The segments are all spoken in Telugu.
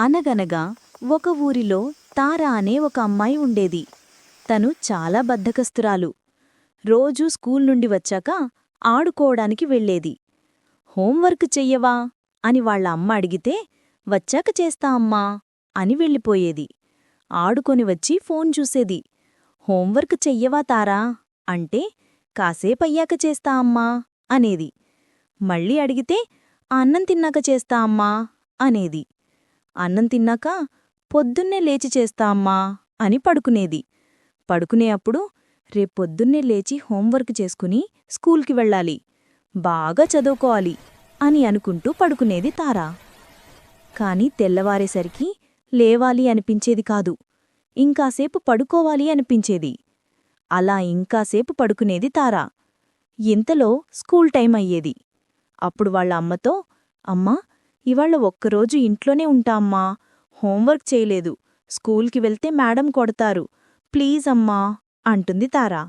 అనగనగా ఒక ఊరిలో తార అనే ఒక అమ్మాయి ఉండేది. తను చాలా బద్ధకస్తురాలు. రోజూ స్కూల్ నుండి వచ్చాక ఆడుకోవడానికి వెళ్ళేది. హోంవర్క్ చెయ్యవా? అని వాళ్ళ అమ్మ అడిగితే వచ్చాక చేస్తా అమ్మా అని వెళ్ళిపోయేది. ఆడుకొని వచ్చి ఫోన్ చూసేది. హోంవర్క్ చెయ్యవా తారా? అంటే కాసేపయ్యాక చేస్తా అమ్మా అనేది. మళ్ళీ అడిగితే అన్నం తిన్నాక చేస్తా అమ్మా అనేది. అన్నం తిన్నాక పొద్దున్నే లేచి చేస్తా అమ్మా అని పడుకునేది. పడుకునే అప్పుడు రేపొద్దున్నే లేచి హోంవర్క్ చేసుకుని స్కూల్కి వెళ్ళాలి. బాగా చదువుకోవాలి అని అనుకుంటూ పడుకునేది తారా. కాని తెల్లవారేసరికి లేవాలి అనిపించేది కాదు. ఇంకాసేపు పడుకోవాలి అనిపించేది. అలా ఇంకాసేపు పడుకునేది తారా. ఇంతలో స్కూల్ టైం అయ్యేది. అప్పుడు వాళ్ళ అమ్మతో అమ్మా ఇవాళ ఒక్కరోజు ఇంట్లోనే ఉంటామ్మా హోంవర్క్ చేయలేదు. స్కూల్కి వెళ్తే మేడం కొడతారు. ప్లీజ్ అమ్మా అంటుంది తారా.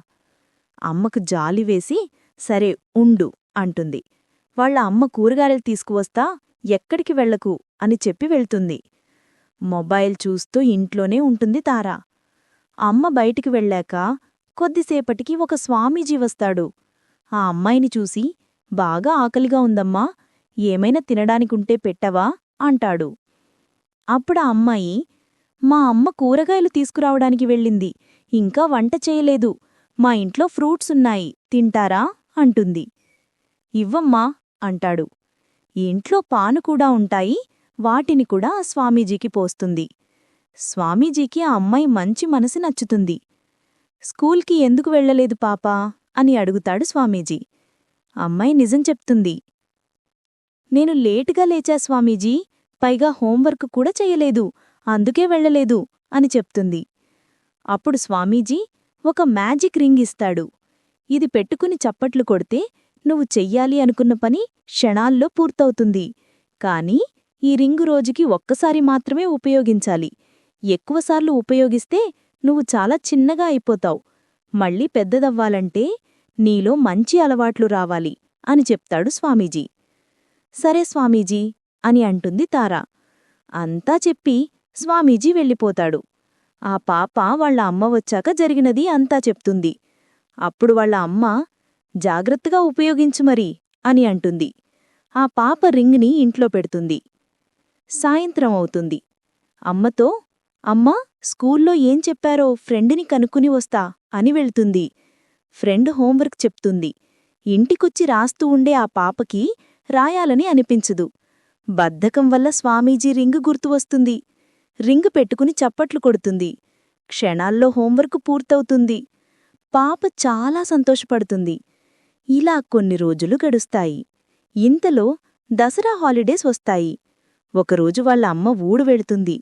అమ్మకు జాలి వేసి సరే ఉండు అంటుంది. వాళ్ళ అమ్మ కూరగాయలు తీసుకువస్తా ఎక్కడికి వెళ్ళకు అని చెప్పి వెళ్తుంది. మొబైల్ చూస్తూ ఇంట్లోనే ఉంటుంది తారా. అమ్మ బయటికి వెళ్ళాక కొద్దిసేపటికి ఒక స్వామీజీ వస్తాడు. ఆ అమ్మాయిని చూసి బాగా ఆకలిగా ఉందమ్మా. ఏమైనా తినడానికుంటే పెట్టవా? అంటాడు. అప్పుడు అమ్మాయి మా అమ్మ కూరగాయలు తీసుకురావడానికి వెళ్ళింది. ఇంకా వంట చేయలేదు. మా ఇంట్లో ఫ్రూట్సున్నాయి తింటారా? అంటుంది. ఇవ్వమ్మా అంటాడు. ఇంట్లో పాను కూడా ఉంటాయి. వాటిని కూడా స్వామీజీకి పోస్తుంది. స్వామీజీకి ఆ అమ్మాయి మంచి మనసు నచ్చుతుంది. స్కూల్కి ఎందుకు వెళ్ళలేదు పాపా? అని అడుగుతాడు స్వామీజీ. అమ్మాయి నిజం చెప్తుంది. నేను లేటుగా లేచా స్వామీజీ. పైగా హోంవర్క్ కూడా చెయ్యలేదు. అందుకే వెళ్ళలేదు అని చెప్తుంది. అప్పుడు స్వామీజీ ఒక మ్యాజిక్ రింగ్ ఇస్తాడు. ఇది పెట్టుకుని చప్పట్లు కొడితే నువ్వు చెయ్యాలి అనుకున్న పని క్షణాల్లో పూర్తవుతుంది. కాని ఈ రింగు రోజుకి ఒక్కసారి మాత్రమే ఉపయోగించాలి. ఎక్కువసార్లు ఉపయోగిస్తే నువ్వు చాలా చిన్నగా అయిపోతావు. మళ్ళీ పెద్దదవ్వాలంటే నీలో మంచి అలవాట్లు రావాలి అని చెప్తాడు స్వామీజీ. సరే స్వామీజీ అని అంటుంది తారా. అంతా చెప్పి స్వామీజీ వెళ్ళిపోతాడు. ఆ పాప వాళ్ళ అమ్మ వచ్చాక జరిగినది అంతా చెప్తుంది. అప్పుడు వాళ్ళ అమ్మ జాగ్రత్తగా ఉపయోగించు మరి అని అంటుంది. ఆ పాప రింగ్ని ఇంట్లో పెడుతుంది. సాయంత్రం అవుతుంది. అమ్మతో అమ్మా స్కూల్లో ఏం చెప్పారో ఫ్రెండ్ని కనుక్కుని వస్తా అని వెళ్తుంది. ఫ్రెండ్ హోంవర్క్ చెప్తుంది. ఇంటికొచ్చి రాస్తూ ఉండే ఆ పాపకి రాయాలని అనిపించదు. బద్ధకం వల్ల స్వామీజీ రింగు గుర్తు వస్తుంది. రింగు పెట్టుకుని చప్పట్లు కొడుతుంది. క్షణాల్లో హోంవర్క్ పూర్తవుతుంది. పాప చాలా సంతోషపడుతుంది. ఇలా కొన్ని రోజులు గడుస్తాయి. ఇంతలో దసరా హాలిడేస్ వస్తాయి. ఒకరోజు వాళ్ళ అమ్మ ఊడు వెళుతుంది.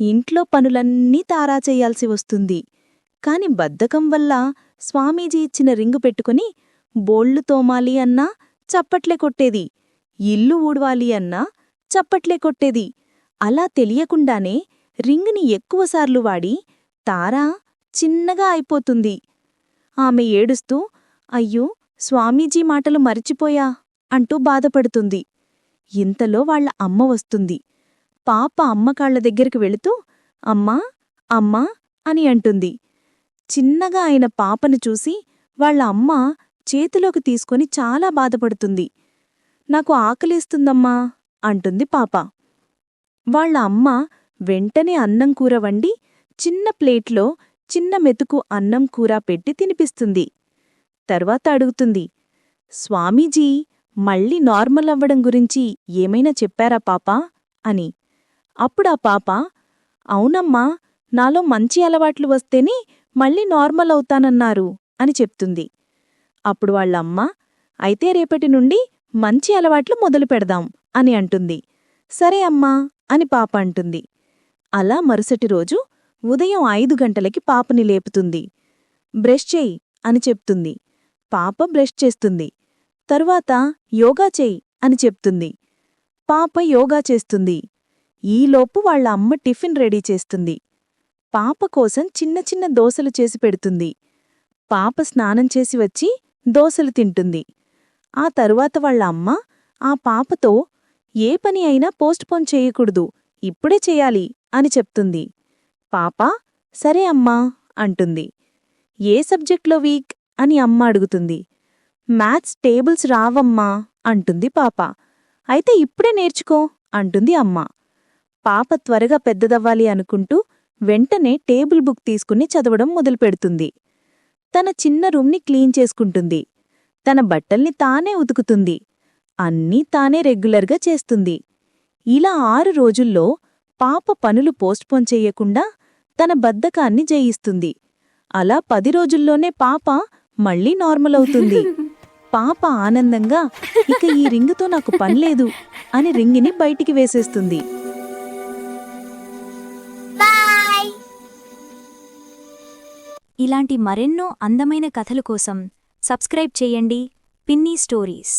ఇంట్లో పనులన్నీ తారా చెయ్యాల్సి వస్తుంది. కాని బద్ధకం వల్ల స్వామీజీ ఇచ్చిన రింగు పెట్టుకుని బోళ్ళు తోమాలి అన్నా చప్పట్లే కొట్టేది. ఇల్లు ఊడవాలి అన్నా చప్పట్లే కొట్టేది. అలా తెలియకుండానే రింగ్ని ఎక్కువసార్లు వాడి తారా చిన్నగా అయిపోతుంది. ఆమె ఏడుస్తూ అయ్యో స్వామీజీ మాటలు మరిచిపోయా? అంటూ బాధపడుతుంది. ఇంతలో వాళ్ళ అమ్మ వస్తుంది. పాప అమ్మకాళ్ళ దగ్గరికి వెళుతూ అమ్మా అమ్మా అని అంటుంది. చిన్నగా అయిన పాపను చూసి వాళ్ళ అమ్మ చేతిలోకి తీసుకొని చాలా బాధపడుతుంది. నాకు ఆకలేస్తుందమ్మా అంటుంది పాప. వాళ్ళ అమ్మ వెంటనే అన్నం కూర వండి చిన్న ప్లేట్లో చిన్న మెతుకు అన్నం కూర పెట్టి తినిపిస్తుంది. తర్వాత అడుగుతుంది స్వామీజీ మళ్ళీ నార్మల్ అవ్వడం గురించి ఏమైనా చెప్పారా పాపా? అని. అప్పుడా పాప అవునమ్మా నాలో మంచి అలవాట్లు వస్తేనే మళ్ళీ నార్మల్ అవుతానన్నారు అని చెప్తుంది. అప్పుడు వాళ్ళమ్మ అయితే రేపటి నుండి మంచి అలవాట్లు మొదలు పెడదాం అని అంటుంది. సరే అమ్మా అని పాప అంటుంది. అలా మరుసటి రోజు ఉదయం ఐదు గంటలకి పాపని లేపుతుంది. బ్రష్ చేయి అని చెప్తుంది. పాప బ్రష్ చేస్తుంది. తరువాత యోగా చేయి అని చెప్తుంది. పాప యోగా చేస్తుంది. ఈలోపు వాళ్ళ అమ్మ టిఫిన్ రెడీ చేస్తుంది. పాప కోసం చిన్న చిన్న దోసలు చేసి పెడుతుంది. పాప స్నానం చేసి వచ్చి దోశలు తింటుంది. ఆ తరువాత వాళ్ళ అమ్మ ఆ పాపతో ఏ పని అయినా పోస్ట్పోన్ చేయకూడదు. ఇప్పుడే చెయ్యాలి అని చెప్తుంది. పాప సరే అమ్మా అంటుంది. ఏ సబ్జెక్ట్లో వీక్? అని అమ్మ అడుగుతుంది. మ్యాథ్స్ టేబుల్స్ రావమ్మా అంటుంది పాప. అయితే ఇప్పుడే నేర్చుకో అంటుంది అమ్మ. పాప త్వరగా పెద్దదవ్వాలి అనుకుంటూ వెంటనే టేబుల్ బుక్ తీసుకుని చదవడం మొదలుపెడుతుంది. తన చిన్న రూమ్ని క్లీన్ చేసుకుంటుంది. తన బట్టల్ని తానే ఉతుకుతుంది. అన్నీ తానే రెగ్యులర్గా చేస్తుంది. ఇలా ఆరు రోజుల్లో పాప పనులు పోస్ట్పోన్ చెయ్యకుండా తన బద్ధకాన్ని జయిస్తుంది. అలా పది రోజుల్లోనే పాప మళ్ళీ నార్మల్ అవుతుంది. పాప ఆనందంగా ఇక ఈ రింగుతో నాకు పనిలేదు అని రింగిని బయటికి వేసేస్తుంది. ఇలాంటి మరెన్నో అందమైన కథల కోసం సబ్స్క్రైబ్ చేయండి పిన్నీ స్టోరీస్.